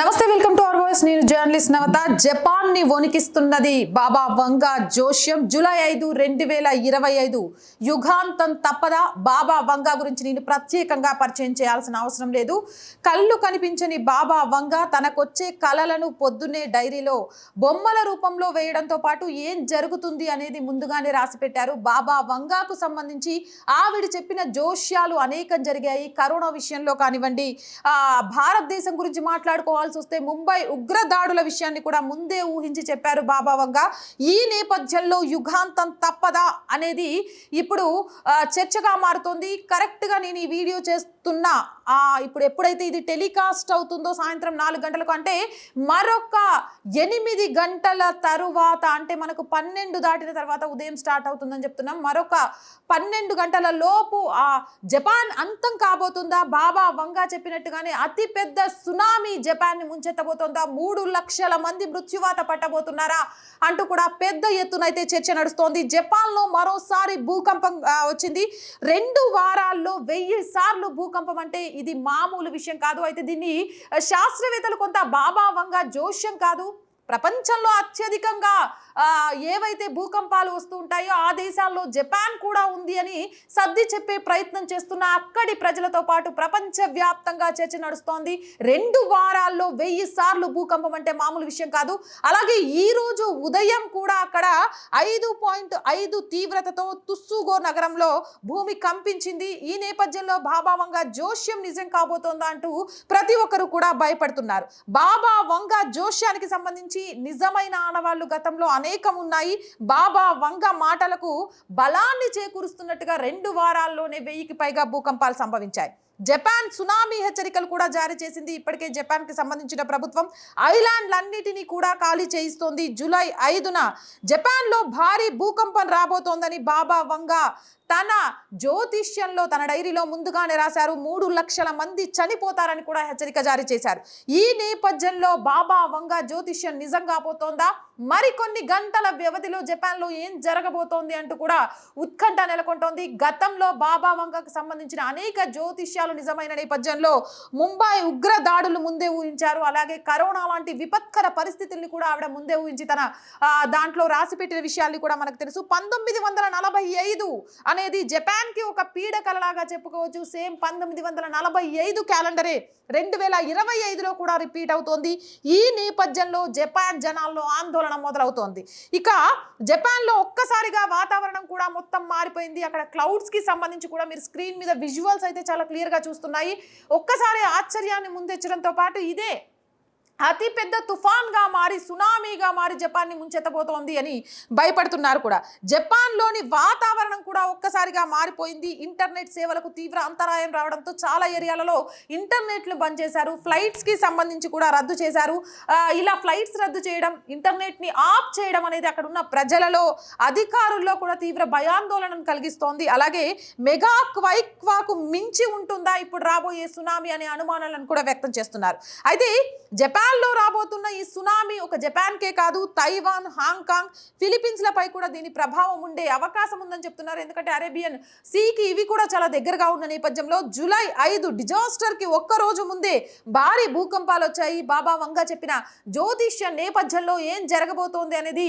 నమస్తే welcome to voice నేను journalist Navata జపాన్ని వణికిస్తున్నది బాబా వంగ జోష్యం. జూలై ఐదు రెండు వేల ఇరవై ఐదు యుగాంతం తప్పదా? బాబా వంగ గురించి నేను ప్రత్యేకంగా పరిచయం చేయాల్సిన అవసరం లేదు. కళ్ళు కనిపించని బాబా వంగ తనకొచ్చే కళలను పొద్దున్నే డైరీలో బొమ్మల రూపంలో వేయడంతో పాటు ఏం జరుగుతుంది అనేది ముందుగానే రాసి పెట్టారు. బాబా వంగాకు సంబంధించి ఆవిడ చెప్పిన జోష్యాలు అనేకం జరిగాయి. కరోనా విషయంలో కానివ్వండి భారతదేశం గురించి మాట్లాడుకోవాల్సి వస్తే ముంబై ఉగ్ర దాడుల విషయాన్ని కూడా ముందే ఊహించి చెప్పారు బాబా వంగ. ఈ నేపథ్యంలో యుగాంతం తప్పదా అనేది ఇప్పుడు చర్చగా మారుతోంది. కరెక్ట్గా నేను ఈ వీడియో చేస్తూ ఆ, ఇప్పుడు ఎప్పుడైతే ఇది టెలికాస్ట్ అవుతుందో సాయంత్రం నాలుగు గంటలకు అంటే మరొక ఎనిమిది గంటల తరువాత అంటే మనకు పన్నెండు దాటిన తర్వాత ఉదయం స్టార్ట్ అవుతుందని చెప్తున్నాం. మరొక పన్నెండు గంటల లోపు ఆ జపాన్ అంతం కాబోతుందా? బాబా వంగా చెప్పినట్టుగానే అతి పెద్ద సునామీ జపాన్ని ముంచెత్తబోతోందా? మూడు లక్షల మంది మృత్యువాత పట్టబోతున్నారా? అంటూ కూడా పెద్ద ఎత్తున అయితే చర్చ నడుస్తోంది. జపాన్లో మరోసారి భూకంపం వచ్చింది. రెండు వారాల్లో వెయ్యి సార్లు భూ భూకంపం అంటే ఇది మామూలు విషయం కాదు. అయితే దీన్ని శాస్త్రవేత్తలు కొంత బాబావంగా జోష్యం కాదు. ప్రపంచంలో అత్యధికంగా ఏవైతే భూకంపాలు వస్తూ ఉంటాయో ఆ దేశాల్లో జపాన్ కూడా ఉంది అని సర్ది చెప్పే ప్రయత్నం చేస్తున్న అక్కడి ప్రజలతో పాటు ప్రపంచ వ్యాప్తంగా చర్చ నడుస్తోంది. రెండు వారాల్లో వెయ్యి సార్లు భూకంపం అంటే మామూలు విషయం కాదు. అలాగే ఈ రోజు ఉదయం కూడా అక్కడ ఐదు పాయింట్ ఐదు తీవ్రతతో తుస్సుగో నగరంలో భూమి కంపించింది. ఈ నేపథ్యంలో బాబా వంగ జోష్యం నిజం కాబోతోందా అంటూ ప్రతి ఒక్కరు కూడా భయపడుతున్నారు. బాబా వంగ జోష్యానికి సంబంధించి నిజమైన ఆనవాళ్ళు గతంలో అనేకం ఉన్నాయి. బాబా వంగ మాటలకు బలాన్ని చేకూరుస్తున్నట్టుగా రెండు వారాల్లోనే వెయ్యికి పైగా భూకంపాలు సంభవించాయి. జపాన్ సునామీ హెచ్చరికలు కూడా జారీ చేసింది. ఇప్పటికే జపాన్కి సంబంధించిన ప్రభుత్వం ఐలాండ్లన్నిటినీ కూడా ఖాళీ చేయిస్తోంది. జూలై ఐదున జపాన్లో భారీ భూకంపం రాబోతోందని బాబా వంగా తన జ్యోతిష్యంలో తన డైరీలో ముందుగానే రాశారు. మూడు లక్షల మంది చనిపోతారని కూడా హెచ్చరిక జారీ చేశారు. ఈ నేపథ్యంలో బాబా వంగ జ్యోతిష్యం నిజంగా పోతోందా? మరికొన్ని గంటల వ్యవధిలో జపాన్లో ఏం జరగబోతోంది అంటూ కూడా ఉత్కంఠ నెలకొంటోంది. గతంలో బాబా వంగకు సంబంధించిన అనేక జ్యోతిష్యాలు నిజమైన నేపథ్యంలో ముంబై ఉగ్ర దాడులు ముందే ఊహించారు. అలాగే కరోనా లాంటి విపత్కర పరిస్థితుల్ని కూడా ఆవిడ ముందే ఊహించి తన దాంట్లో రాసిపెట్టిన విషయాల్ని కూడా మనకు తెలుసు. పంతొమ్మిది వందల నలభై ఐదు అనేది జపాన్కి ఒక పీడకలలాగా చెప్పుకోవచ్చు. సేమ్ పంతొమ్మిది వందల నలభై ఐదు క్యాలెండరే రెండు వేల ఇరవై ఐదులో కూడా రిపీట్ అవుతోంది. ఈ నేపథ్యంలో జపాన్ జనాల్లో ఆందోళన మొదలవుతోంది. ఇక జపాన్లో ఒక్కసారిగా వాతావరణం కూడా మొత్తం మారిపోయింది. అక్కడ క్లౌడ్స్కి సంబంధించి కూడా మీరు స్క్రీన్ మీద విజువల్స్ అయితే చాలా క్లియర్గా చూస్తున్నాయి. ఒక్కసారి ఆశ్చర్యాన్ని ముందెచ్చడంతో పాటు ఇదే అతి పెద్ద తుఫాన్గా మారి సునామీగా మారి జపాన్ని ముంచెత్తబోతోంది అని భయపడుతున్నారు కూడా. జపాన్లోని వాతావరణం కూడా ఒక్కసారిగా మారిపోయింది. ఇంటర్నెట్ సేవలకు తీవ్ర అంతరాయం రావడంతో చాలా ఏరియాలలో ఇంటర్నెట్లు బంద్ చేశారు. ఫ్లైట్స్కి సంబంధించి కూడా రద్దు చేశారు. ఇలా ఫ్లైట్స్ రద్దు చేయడం ఇంటర్నెట్ని ఆఫ్ చేయడం అనేది అక్కడ ఉన్న ప్రజలలో అధికారుల్లో కూడా తీవ్ర భయాందోళనను కలిగిస్తోంది. అలాగే మెగా క్వైక్వాకు మించి ఉంటుందా ఇప్పుడు రాబోయే సునామీ అనే అనుమానాలను కూడా వ్యక్తం చేస్తున్నారు. అయితే జపాన్ జపాన్లో రాబోతున్న ఈ సునామీ ఒక జపాన్కే కాదు తైవాన్ హాంకాంగ్ ఫిలిపీన్స్లపై కూడా దీని ప్రభావం ఉండే అవకాశం ఉందని చెప్తున్నారు. ఎందుకంటే అరేబియన్ సీకి ఇవి కూడా చాలా దగ్గరగా ఉన్న నేపథ్యంలో జూలై ఐదు డిజాస్టర్కి ఒక్క రోజు ముందే భారీ భూకంపాలు వచ్చాయి. బాబా వంగ చెప్పిన జ్యోతిష్య నేపథ్యంలో ఏం జరగబోతోంది అనేది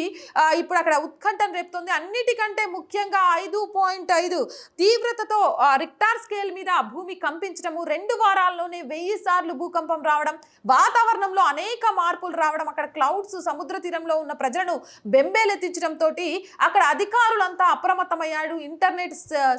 ఇప్పుడు అక్కడ ఉత్కంఠను రేపుతోంది. అన్నిటికంటే ముఖ్యంగా ఐదు పాయింట్ ఐదు తీవ్రతతో రిక్టార్ స్కేల్ మీద భూమి కంపించడము రెండు వారాల్లోనే వెయ్యి సార్లు భూకంపం రావడం వాతావరణంలో అనేక మార్పులు రావడం అక్కడ క్లౌడ్స్ సముద్ర తీరంలో ఉన్న ప్రజలను బెంబేలెత్తించడంతో అక్కడ అధికారులంతా అప్రమత్తమయ్యాడు. ఇంటర్నెట్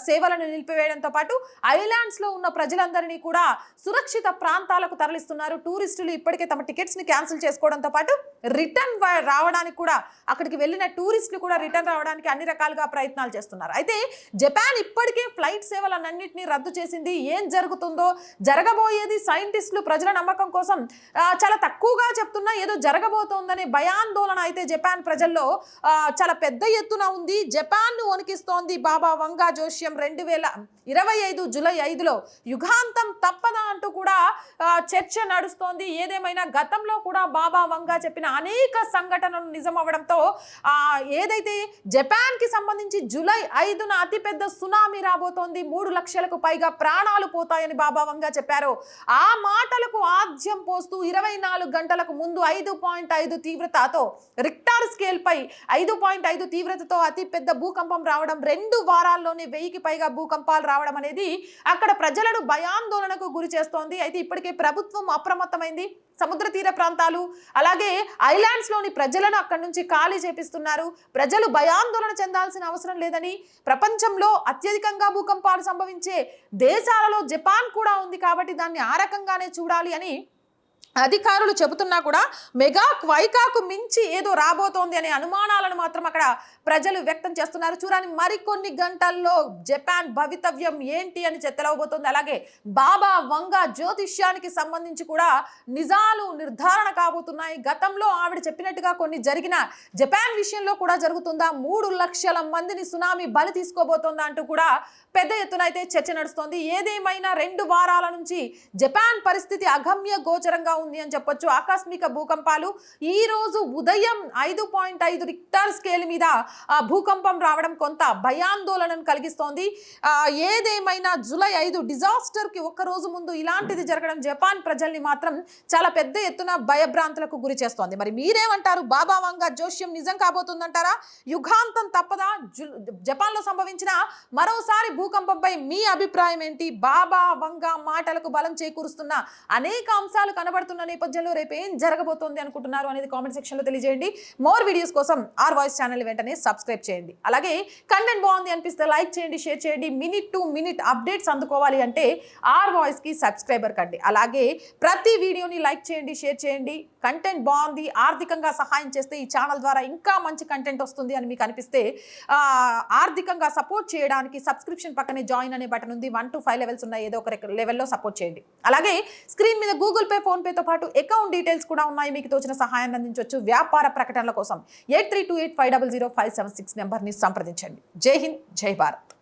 సేవలను నిలిపివేయడంతో పాటు ఐలాండ్స్లో ఉన్న ప్రజలందరినీ కూడా సురక్షిత ప్రాంతాలకు తరలిస్తున్నారు. టూరిస్టులు ఇప్పటికే తమ టికెట్స్ని క్యాన్సిల్ చేసుకోవడంతో పాటు రిటర్న్ రావడానికి కూడా అక్కడికి వెళ్ళిన టూరిస్టులు కూడా రిటర్న్ రావడానికి అన్ని రకాలుగా ప్రయత్నాలు చేస్తున్నారు. అయితే జపాన్ ఇప్పటికే ఫ్లైట్ సేవలన్నింటినీ రద్దు చేసింది. ఏం జరుగుతుందో జరగబోయేది సైంటిస్టులు ప్రజల నమ్మకం కోసం చాలా చాలా తక్కువగా చెప్తున్నా ఏదో జరగబోతోందనే భయాందోళన అయితే జపాన్ ప్రజల్లో చాలా పెద్ద ఎత్తున ఉంది. జపాన్ను వణికిస్తోంది బాబా వంగా జోష్యం. రెండు వేల ఇరవై ఐదు జూలై ఐదులో యుగాంతం తప్పదా అంటూ కూడా చర్చ నడుస్తోంది. ఏదేమైనా గతంలో కూడా బాబా వంగా చెప్పిన అనేక సంఘటనలు నిజం అవ్వడంతో ఏదైతే జపాన్కి సంబంధించి జూలై ఐదున అతిపెద్ద సునామీ రాబోతోంది మూడు లక్షలకు పైగా ప్రాణాలు పోతాయని బాబా వంగా చెప్పారు. ఆ మాటలకు ఆద్యం పోస్తూ ఇరవై నాలుగు గంటలకు ముందు ఐదు పాయింట్ ఐదు తీవ్రతతో రిక్టార్ స్కేల్ పై ఐదు పాయింట్ ఐదు తీవ్రతతో అతిపెద్ద భూకంపం రావడం రెండు వారాల్లోనే వెయ్యికి పైగా భూకంపాలు రావడం అనేది అక్కడ ప్రజలను భయాందోళన ఆందోళనకు గురి చేస్తోంది. అయితే ఇప్పటికే ప్రభుత్వం అప్రమత్తమైంది. సముద్ర తీర ప్రాంతాలు అలాగే ఐలాండ్స్లోని ప్రజలను అక్కడి నుంచి ఖాళీ చేపిస్తున్నారు. ప్రజలు భయాందోళన చెందాల్సిన అవసరం లేదని ప్రపంచంలో అత్యధికంగా భూకంపాలు సంభవించే దేశాలలో జపాన్ కూడా ఉంది కాబట్టి దాన్ని ఆ రకంగానే చూడాలి అని అధికారులు చెబుతున్నా కూడా మెగా క్వైకాకు మించి ఏదో రాబోతోంది అనే అనుమానాలను మాత్రం అక్కడ ప్రజలు వ్యక్తం చేస్తున్నారు. చూడని మరికొన్ని గంటల్లో జపాన్ భవితవ్యం ఏంటి అని చెత్తలవబోతోంది. అలాగే బాబా వంగ జ్యోతిష్యానికి సంబంధించి కూడా నిజాలు నిర్ధారణ కాబోతున్నాయి. గతంలో ఆవిడ చెప్పినట్టుగా కొన్ని జరిగిన జపాన్ విషయంలో కూడా జరుగుతుందా? మూడు లక్షల మందిని సునామీ బలి తీసుకోబోతోందా అంటూ కూడా పెద్ద ఎత్తున అయితే చర్చ నడుస్తోంది. ఏదేమైనా రెండు వారాల నుంచి జపాన్ పరిస్థితి అగమ్య గోచరంగా ఉంది అని చెప్పొచ్చు. ఆకస్మిక భూకంపాలు ఈ రోజు ఉదయం ఐదు పాయింట్ ఐదు రిక్టర్ స్కేల్ మీద ఆ, భూకంపం రావడం కొంత భయాందోళనను కలిగిస్తోంది. ఏదేమైనా జూలై ఐదు డిజాస్టర్కి ఒక్క రోజు ముందు ఇలాంటిది జరగడం జపాన్ ప్రజల్ని మాత్రం చాలా పెద్ద ఎత్తున భయభ్రాంతులకు గురి చేస్తోంది. మరి మీరేమంటారు? బాబా వంగ జోష్యం నిజం కాబోతుందంటారా? యుగాంతం తప్పదా? జు- జపాన్లో సంభవించిన మరోసారి భూకంపంపై మీ అభిప్రాయం ఏంటి? బాబా వంగ మాటలకు బలం చేకూరుస్తున్న అనేక అంశాలు మాట్లాడుతున్న నేపథ్యంలో రేపు ఏం జరగబోతోంది అనుకుంటున్నారు అనేది కామెంట్ సెక్షన్లో తెలియజేయండి. మోర్ వీడియోస్ కోసం ఆర్ వాయిస్ ఛానల్ వెంటనే సబ్స్క్రైబ్ చేయండి. అలాగే కంటెంట్ బాగుంది అనిపిస్తే లైక్ చేయండి షేర్ చేయండి. మినిట్ టు మినిట్ అప్డేట్స్ అందుకోవాలి అంటే ఆర్ వాయిస్కి సబ్స్క్రైబర్ కండి. అలాగే ప్రతి వీడియోని లైక్ చేయండి షేర్ చేయండి. కంటెంట్ బాగుంది ఆర్థికంగా సహాయం చేస్తే ఈ ఛానల్ ద్వారా ఇంకా మంచి కంటెంట్ వస్తుంది అని మీకు అనిపిస్తే ఆర్థికంగా సపోర్ట్ చేయడానికి సబ్స్క్రిప్షన్ పక్కనే జాయిన్ అనే బటన్ ఉంది. వన్ టు ఫైవ్ లెవెల్స్ ఉన్నాయి. ఏదో ఒక లెవెల్లో సపోర్ట్ చేయండి. అలాగే స్క్రీన్ మీద గూగుల్ పే ఫోన్పేతో పాటు అకౌంట్ డీటెయిల్స్ కూడా ఉన్నాయి. మీకు తోచిన సహాయాన్ని అందించవచ్చు. వ్యాపార ప్రకటనల కోసం eight three two eight five double zero five seven six నెంబర్ని సంప్రదించండి. జై హింద్ జై భారత్.